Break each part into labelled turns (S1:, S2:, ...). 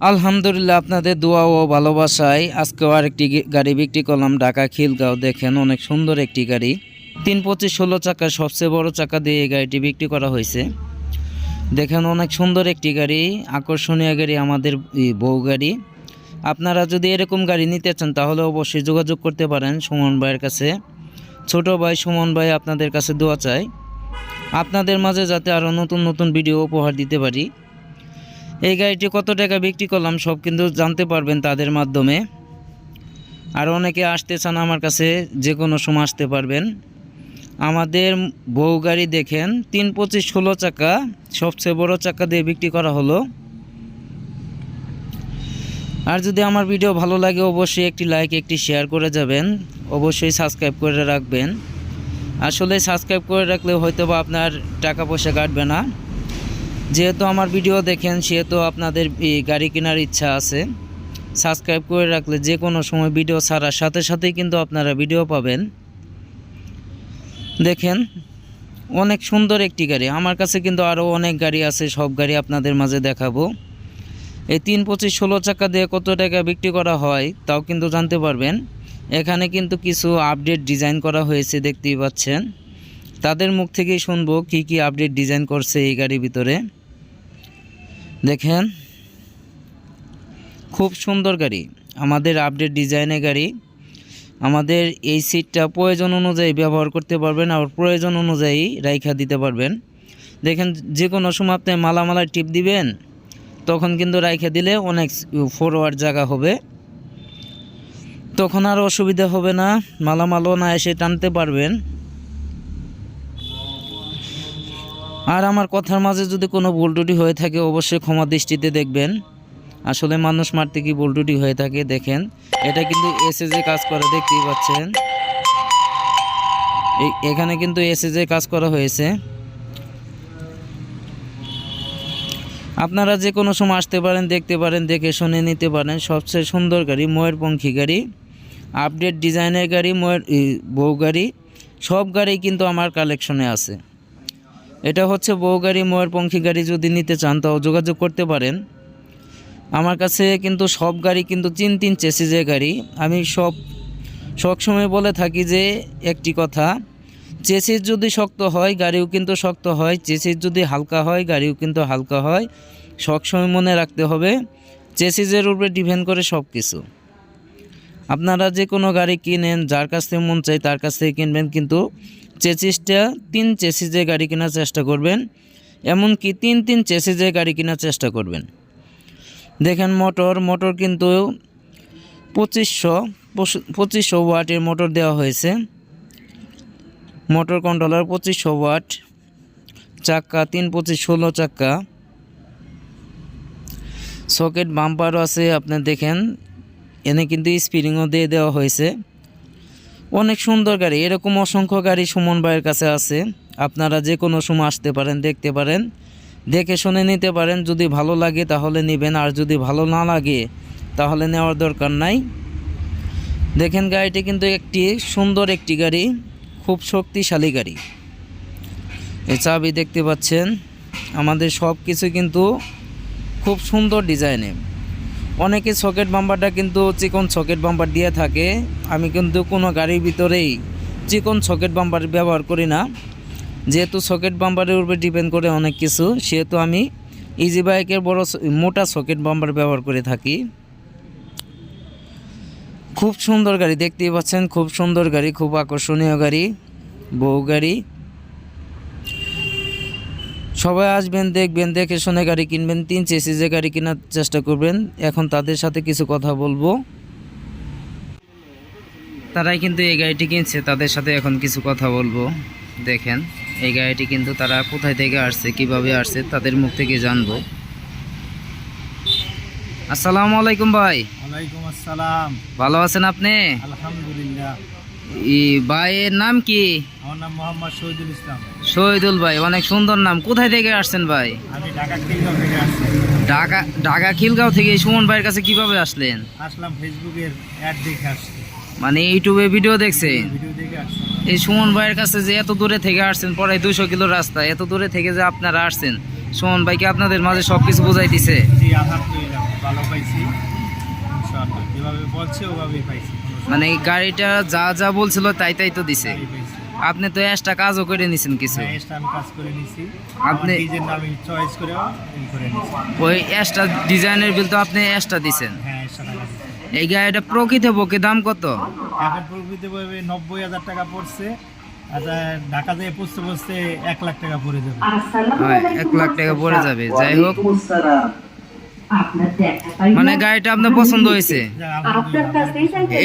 S1: আলহামদুলিল্লাহ আপনাদের দোয়া ও ভালোবাসায় আজকেও আরেকটি গাড়ি বিক্রি করলাম ঢাকা খিলগাঁও। দেখেন অনেক সুন্দর একটি গাড়ি। তিন পঁচিশ ষোলো চাকার সবচেয়ে বড় চাকা দিয়ে এই গাড়িটি বিক্রি করা হয়েছে। দেখেন অনেক সুন্দর একটি গাড়ি, আকর্ষণীয় গাড়ি, আমাদের বউ গাড়ি। আপনারা যদি এরকম গাড়ি নিতে চান, তাহলে অবশ্যই যোগাযোগ করতে পারেন সুমন ভাইয়ের কাছে। ছোট ভাই সুমন ভাই আপনাদের কাছে দোয়া চাই। আপনাদের মাঝে যাতে আরও নতুন নতুন ভিডিও উপহার দিতে পারি। এই গাড়িটি কত টাকা বিক্রি করলাম সব কিন্তু জানতে পারবেন তাদের মাধ্যমে। আর অনেকে আসতে চান আমার কাছে, যে কোনো সময় আসতে পারবেন। আমাদের বউ গাড়ি দেখেন, তিন পঁচিশ ষোলো চাকা, সবচেয়ে বড় চাকা দিয়ে বিক্রি করা হলো। আর যদি আমার ভিডিও ভালো লাগে, অবশ্যই একটি লাইক, একটি শেয়ার করে যাবেন। অবশ্যই সাবস্ক্রাইব করে রাখবেন। আসলে সাবস্ক্রাইব করে রাখলে হয়তো বা আপনার টাকা পয়সা কাটবে না। যেহেতু আমার ভিডিও দেখেন, সেহেতু আপনাদের গাড়ি কেনার ইচ্ছা আছে। সাবস্ক্রাইব করে রাখলে যে কোনো সময় ভিডিও ছাড়ার সাথে সাথেই কিন্তু আপনারা ভিডিও পাবেন। দেখেন, অনেক সুন্দর একটি গাড়ি। আমার কাছে কিন্তু আরও অনেক গাড়ি আছে, সব গাড়ি আপনাদের মাঝে দেখাবো। এই তিন পঁচিশ ষোলো চাকা দিয়ে কত টাকা বিক্রি করা হয়, তাও কিন্তু জানতে পারবেন। এখানে কিন্তু কিছু আপডেট ডিজাইন করা হয়েছে, দেখতেই পাচ্ছেন। তাদের মুখ থেকেই শুনব কি কি আপডেট ডিজাইন করছে এই গাড়ির ভিতরে। দেখেন, খুব সুন্দর গাড়ি। আমাদের আপডেট ডিজাইনের গাড়ি। আমাদের এই সিটটা প্রয়োজন অনুযায়ী ব্যবহার করতে পারবেন আর প্রয়োজন অনুযায়ী রাইখা দিতে পারবেন। দেখেন যে কোনো সময় আপনি মালামালা টিপ দিবেন, তখন কিন্তু রাইখা দিলে অনেক ফরওয়ার্ড জায়গা হবে। তখন আর অসুবিধা হবে না, মালামালও না এসে টানতে পারবেন। আর আমার কথার মাঝে যদি কোনো ভুল ত্রুটি হয়ে থাকে, অবশ্যই ক্ষমা দৃষ্টিতে দেখবেন। আসলে মানুষ মারতে কি ভুল ত্রুটি হয়ে থাকে, দেখেন। এটা কিন্তু এসএজে কাজ করে, দেখতেই পাচ্ছেন। এখানে কিন্তু এসএজে কাজ করা হয়েছে। আপনারা যে কোনো সময় আসতে পারেন, দেখতে পারেন, দেখে শুনে নিতে পারেন। সবচেয়ে সুন্দর গাড়ি ময়ূরপঙ্খী গাড়ি। আপডেট ডিজাইনের গাড়ি, ময়ূর বউ গাড়ি। সব গাড়ি কিন্তু আমার কালেকশনে আছে। এটা হচ্ছে বউ গাড়ি, ময়ূরপঙ্খী গাড়ি যদি নিতে চান, তাও যোগাযোগ করতে পারেন। আমার কাছে কিন্তু সব গাড়ি কিন্তু তিন তিন চেসিজের গাড়ি। আমি সব সবসময় বলে থাকি যে একটি কথা চেসিস যদি শক্ত হয়, গাড়িও কিন্তু শক্ত হয় চেসিস যদি হালকা হয়, গাড়িও কিন্তু হালকা হয়। সবসময় মনে রাখতে হবে চেসিসের উপরে ডিপেন্ড করে সব কিছু আপনারা যে কোনো গাড়ি কিনেন, যার কাছ মন চাই তার কাছ থেকে কিনবেন, কিন্তু চেসিসটা তিন চেসিসের গাড়ি কেনার চেষ্টা করবেন, এমনকি তিন তিন চেসিসের গাড়ি কেনার চেষ্টা করবেন। দেখেন মোটর মোটর কিন্তু পঁচিশশো পঁচিশশো ওয়াটের মোটর দেওয়া হয়েছে। মোটর কন্ট্রোলার পঁচিশশো ওয়াট, চাক্কা তিন পঁচিশ ষোলো চাক্কা। সকেট বাম্পারও আছে, আপনি দেখেন। এনে কিন্তু স্পিরিংও দিয়ে দেওয়া হয়েছে। অনেক সুন্দর গাড়ি, এরকম অসংখ্য গাড়ি সুমন ভাইয়ের কাছে আছে। আপনারা যে কোনো সময় আসতে পারেন, দেখতে পারেন। দেখে শুনে নিতে পারেন, যদি ভালো লাগে তাহলে নেবেন, আর যদি ভালো না লাগে তাহলে নেওয়ার দরকার নাই। দেখেন গাড়িটি কিন্তু একটি সুন্দর একটি গাড়ি, খুব শক্তিশালী গাড়ি। এই চাবি দেখতে পাচ্ছেন, আমাদের সব কিছু কিন্তু খুব সুন্দর ডিজাইনে অনেকে সকেট বাম্পারটা কিন্তু চিকন সকেট বাম্পার দিয়ে থাকে। আমি কিন্তু কোনো গাড়ির ভিতরেই চিকন সকেট বাম্পার ব্যবহার করি না। যেহেতু সকেট বাম্পারের উপরে ডিপেন্ড করে অনেক কিছু, সেহেতু আমি ইজি বাইকের বড় মোটা সকেট বাম্পার ব্যবহার করে থাকি। খুব সুন্দর গাড়ি, দেখতেই পাচ্ছেন, খুব সুন্দর গাড়ি, খুব আকর্ষণীয় গাড়ি বউ গাড়ি। সবাই আসবেন দেখবেন দেখে শুনে গাড়ি কিনবেন তিন চেসিজে গাড়ি কেনার চেষ্টা করবেন। এখন তাদের সাথে কিছু কথা বলব। তারাই কিন্তু এই গাড়িটি কিনছে তাদের সাথে এখন কিছু কথা বলব। দেখেন এই গাড়িটি কিন্তু তারা কোথায় থেকে আসছে কীভাবে আসছে তাদের মুখ থেকে জানব। আসসালামু আলাইকুম ভাই।
S2: ওয়ালাইকুম আসসালাম।
S1: ভালো আছেন আপনি?
S2: আলহামদুলিল্লাহ।
S1: ভাইয়ের নাম কি?
S2: আমার নাম মোহাম্মদ শহীদুল ইসলাম।
S1: শহীদুল ভাই অনেক সুন্দর নাম। কোথায় থেকে আসছেন ভাই?
S2: আমি ঢাকা খিলগাঁও থেকে আসছি।
S1: ঢাকা ঢাকা খিলগাঁও থেকে সুমন ভাইয়ের কাছে কীভাবে আসলেন?
S2: আসলাম ফেসবুকের অ্যাড দেখে আসছি
S1: মানে ইউটিউবে ভিডিও দেখছেন?
S2: ভিডিও দেখে আসছি।
S1: এই সুমন ভাইয়ের কাছে যে এত দূরে থেকে আসছেন প্রায় দুশো কিলো রাস্তা এত দূরে থেকে যে আপনারা আসছেন সুমন ভাইকে আপনাদের মাঝে সব কিছু বোঝাই দিছে
S2: জি আলহামদুলিল্লাহ ভালো পাইছি। ইনশাআল্লাহ যেভাবে বলছে ওভাবেই পাইছি।
S1: মানে এই গাড়িটা যা যা বলছিল তাই তাই তো দিছে। আপনি তো এক্সট্রা কাজও করে নিছেন কিছু।
S2: হ্যাঁ এক্সট্রা আমি কাজ করে নিছি।
S1: আপনি-
S2: আপনি আমি চয়েস করে ই করে নিছি।
S1: ওই এক্সট্রা ডিজাইনের বিল তো আপনি এক্সট্রা দিছেন।
S2: হ্যাঁ
S1: এই গাড়িটা প্রকৃত পক্ষে দাম কত?
S2: এখন প্রকৃতিভাবে নব্বই হাজার টাকা পড়ছে। আর ঢাকা থেকে পৌঁছতে পৌঁছতে এক লাখ টাকা পড়ে যাবে।
S1: এক লাখ টাকা পড়ে যাবে। যাই হোক। মানে গাড়িটা আপনার পছন্দ হয়েছে?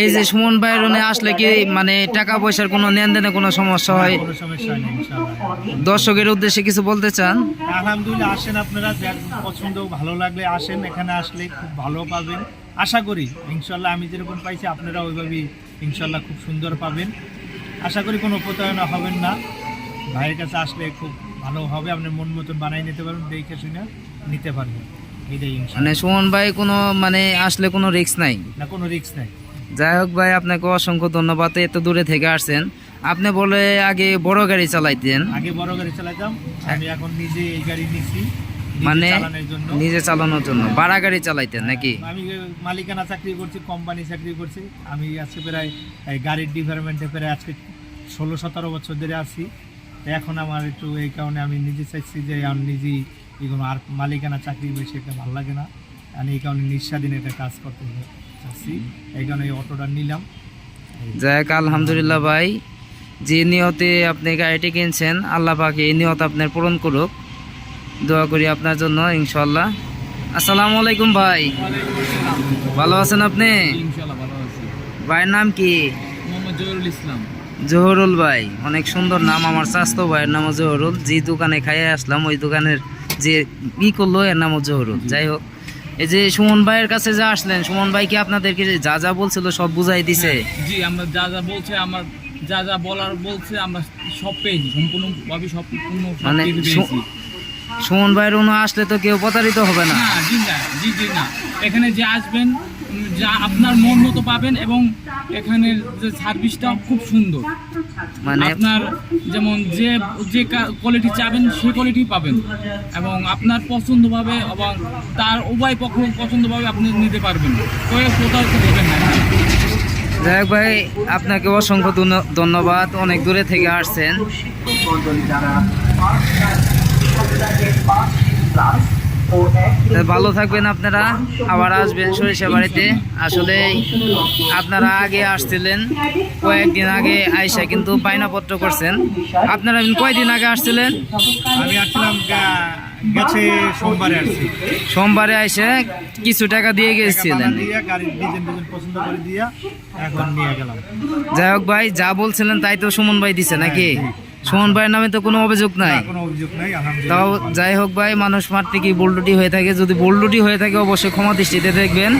S1: এই যে সুমন বাইরনে আসলে কি মানে টাকা পয়সার কোনো লেনদেনে কোনো সমস্যা হয়? দর্শকের উদ্দেশ্যে কিছু বলতে চান?
S2: আলহামদুলিল্লাহ আসেন আপনারা যার পছন্দ ভালো লাগলে আসেন এখানে আসলে খুব ভালো পাবেন। আশা করি ইনশাল্লাহ আমি যেরকম পাইছি আপনারা ওইভাবেই ইনশাল্লাহ খুব সুন্দর পাবেন। আশা করি কোনো প্রতারণা হবেন না। ভাইয়ের কাছে আসলে খুব ভালো হবে আপনি মন মতন বানিয়ে নিতে পারবেন দেখে শুনে নিতে পারবেন।
S1: মানে সুমন ভাই কোনো মানে আসলে কোনো রিস্ক নাই।
S2: না কোনো রিস্ক নাই।
S1: যাই হোক ভাই আপনাকে অসংখ্য ধন্যবাদ এত দূরে থেকে আসছেন। আপনি বলে আগে বড় গাড়ি চালাইতেন।
S2: আগে বড় গাড়ি চালাইতাম আমি এখন নিজে এই গাড়ি নিছি
S1: মানে নিজে চালানোর জন্য ভাড়া গাড়ি চালাইতেন নাকি?
S2: আমি মালিকানা চাকরি করছি কোম্পানি চাকরি করছি। আমি আজকে প্রায় এই গাড়ির ডিপার্টমেন্টে প্রায় আজকে ষোলো সতেরো বছর ধরে আছি। এখন আমার একটু এই কারণে আমি নিজে চাইছি যে আমি নিজেই এগুলো আর মালিকানা চাকরি বেশি একটা ভালো লাগে না। আমি এই কারণে নিঃস্বাধীন একটা কাজ করতে চাচ্ছি। এই কারণে এই অটোটা নিলাম।
S1: যাই হোক আলহামদুলিল্লাহ ভাই। যে নিয়তে আপনি গাড়িটি কিনছেন আল্লাহ পাকে এই নিয়ত আপনার পূরণ করুক। দোয়া করি আপনার জন্য ইনশাল্লাহ আসসালামু আলাইকুম ভাই। ভালো আছেন আপনি?
S2: ইনশাল্লাহ ভালো আছি।
S1: ভাইয়ের নাম কি?
S2: মোহাম্মদ জহুরুল ইসলাম।
S1: জহরুল ভাই অনেক সুন্দর নাম। আমার স্বাস্থ্য ভাইয়ের নাম জহরুল। যে দোকানে খাইয়ে আসলাম ওই দোকানের যে ই করল এর নাম জহরুল। যাই হোক এই যে সুমন ভাইয়ের কাছে যে আসলেন সুমন ভাই কি আপনাদেরকে যা যা বলছিল সব বুঝাই দিছে?
S3: জি আমরা যা যা বলছে আমার যা যা বলার বলছে আমরা সব পেয়েছি সম্পূর্ণভাবে সব পূর্ণ
S1: মানে সুমন ভাইয়ের অনু আসলে তো কেউ প্রতারিত হবে না।
S3: না জি না জি জি না। এখানে যে আসবেন যা আপনার মন মতো পাবেন এবং এখানের যে সার্ভিসটা খুব সুন্দর।
S1: মানে
S3: আপনার যেমন যে যে কোয়ালিটি চাবেন সেই কোয়ালিটি পাবেন। এবং আপনার পছন্দভাবে এবং তার উভয় পক্ষ পছন্দভাবে আপনি নিতে পারবেন। কেউ প্রতারিত না।
S1: যাই ভাই আপনাকে অসংখ্য ধন্য- ধন্যবাদ। অনেক দূরে থেকে আসছেন। ভালো থাকবেন আপনারা। আবার আসবেন সরিষা বাড়িতে। আসলে আপনারা আগে আসছিলেন কয়েকদিন আগে আইসা কিন্তু বায়নাপত্র করছেন। আপনারা কয়দিন আগে আসছিলেন?
S2: আমি আসছিলাম গেছে সোমবারে আসছি।
S1: সোমবারে আইসে কিছু টাকা দিয়ে গেছিলেন। যাই হোক ভাই যা বলছিলেন তাই তো সুমন ভাই দিছে নাকি? সুমন ভাইয়ের নামে তো কোনো অভিযোগ নাই।
S2: কোনো অভিযোগ নাই
S1: তাও যাই হোক ভাই মানুষ মাত্রে কি বোল্ডুটি হয়ে থাকে? যদি বোল্ডুটি হয়ে থাকে অবশ্যই ক্ষমা দৃষ্টিতে দেখবেন।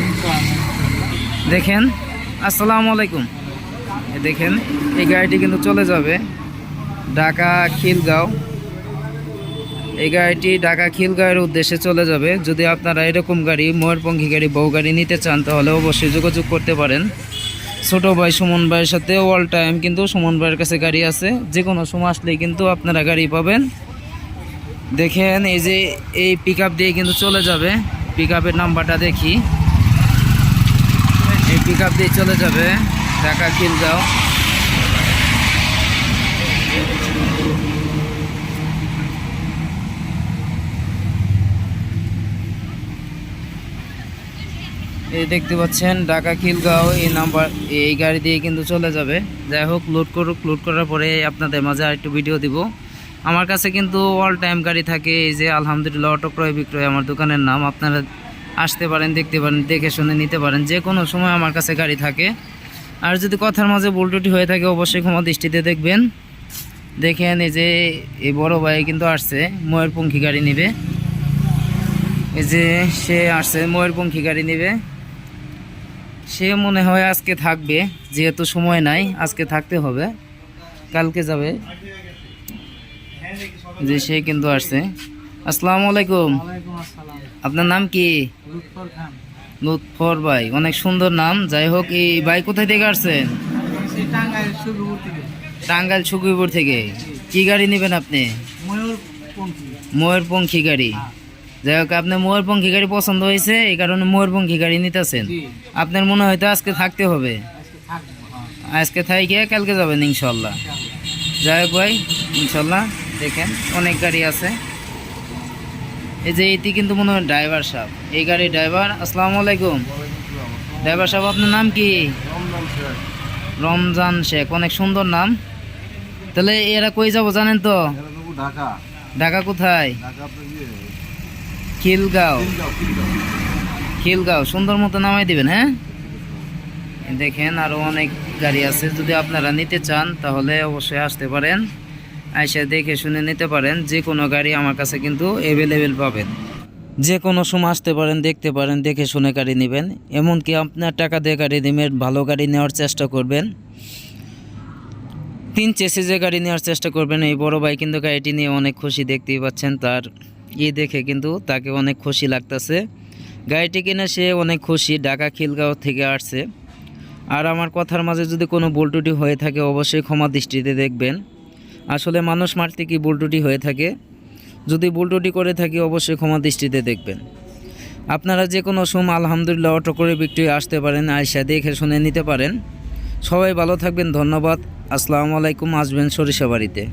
S1: দেখেন আসসালামু আলাইকুম। দেখেন এই গাড়িটি কিন্তু চলে যাবে ঢাকা খিলগাঁও। এই গাড়িটি ঢাকা খিলগাঁওয়ের উদ্দেশ্যে চলে যাবে। যদি আপনারা এরকম গাড়ি ময়ূরপঙ্খী গাড়ি বউ গাড়ি নিতে চান তাহলে অবশ্যই যোগাযোগ করতে পারেন। ছোট ভাই সুমন ভাইয়ের সাথে অল টাইম কিন্তু সুমন ভাইয়ের কাছে গাড়ি আছে। যে কোনো সময় আসলেই কিন্তু আপনারা গাড়ি পাবেন। দেখেন, এই যে এই পিক দিয়ে কিন্তু চলে যাবে। পিক নাম্বারটা দেখি। এই পিক দিয়ে চলে যাবে। ঢাকা খিলগাঁও এই দেখতে পাচ্ছেন, ঢাকা খিলগাঁও, এই নাম্বার, এই গাড়ি দিয়ে কিন্তু চলে যাবে। যাই হোক লোড করুক লোড করার পরে আপনাদের মাঝে আরেকটু ভিডিও দিব। আমার কাছে কিন্তু অল টাইম গাড়ি থাকে, এই যে আলহামদুলিল্লাহ অটো ক্রয় বিক্রয় আমার দোকানের নাম। আপনারা আসতে পারেন, দেখতে পারেন, দেখে শুনে নিতে পারেন, যে কোনো সময় আমার কাছে গাড়ি থাকে। আর যদি কথার মাঝে বুলটুটি হয়ে থাকে, অবশ্যই ক্ষমা দৃষ্টিতে দেখবেন। দেখেন, এই যে এই বড় ভাই কিন্তু আসছে, ময়ূরপঙ্খী গাড়ি নেবে। এই যে সে আসছে, ময়ূরপঙ্খী গাড়ি নেবে। সে মনে হয় আজকে থাকবে যেহেতু সময় নাই আজকে থাকতে হবে। কালকে যাবে। যে সে কিন্তু আসছে। আসসালামু আলাইকুম। আপনার নাম কি? লুৎফর ভাই অনেক সুন্দর নাম। যাই হোক এই ভাই কোথায় থেকে আসছেন? টাঙ্গাইল সুকুইপুর থেকে। কি গাড়ি নেবেন আপনি? ময়ূরপঙ্খী। গাড়ি। যাই হোক আপনার ময়ূরপঙ্খী গাড়ি পছন্দ হয়েছে এই কারণে ময়ূরপঙ্খী গাড়ি নিতেছেন। আপনার মনে হয় তো আজকে থাকতে হবে?
S3: আজকে হ্যাঁ।
S1: থাইকে কালকে যাবেন ইনশাল্লাহ। যাই হোক ভাই ইনশাল্লাহ দেখেন অনেক গাড়ি আছে। এই যে এটি কিন্তু মনে হয় ড্রাইভার সাহেব। এই গাড়ির ড্রাইভার আসসালামু আলাইকুম। ড্রাইভার সাহেব আপনার নাম কি? রমজান শেখ। অনেক সুন্দর নাম। তাহলে এরা কই যাব জানেন তো?
S2: ঢাকা।
S1: ঢাকা কোথায়? খিলগাঁও। খিলগাঁও সুন্দর মতো নামাই দিবেন হ্যাঁ? দেখেন আরও অনেক গাড়ি আছে যদি আপনারা নিতে চান তাহলে অবশ্যই আসতে পারেন। আইসা দেখে শুনে নিতে পারেন যে কোনো গাড়ি আমার কাছে কিন্তু অ্যাভেলেবেল পাবেন। যে কোনো সময় আসতে পারেন দেখতে পারেন দেখে শুনে গাড়ি নেবেন। এমনকি আপনার টাকা দিয়ে গাড়ি নেবেন ভালো গাড়ি নেওয়ার চেষ্টা করবেন। তিন চেসিজে গাড়ি নেওয়ার চেষ্টা করবেন এই বড় ভাই কিন্তু গাড়িটি নিয়ে অনেক খুশি দেখতেই পাচ্ছেন তার ই দেখে কিন্তু তাকে অনেক খুশি লাগতেছে। গাড়িটি কিনে সে অনেক খুশি ঢাকা খিলগাঁও থেকে আসছে। আর আমার কথার মাঝে যদি কোনো বল্টুটি হয়ে থাকে অবশ্যই ক্ষমা দৃষ্টিতে দেখবেন। আসলে মানুষ মারতে কি বল্টুটি হয়ে থাকে? যদি বল্টুটি করে থাকি অবশ্যই ক্ষমা দৃষ্টিতে দেখবেন। আপনারা যে কোনো সময় আলহামদুলিল্লাহ অটো করে বিক্রি আসতে পারেন আয়সা দেখে শুনে নিতে পারেন। সবাই ভালো থাকবেন, ধন্যবাদ। আসসালামু আলাইকুম, আসবেন সরিষাবাড়িতে।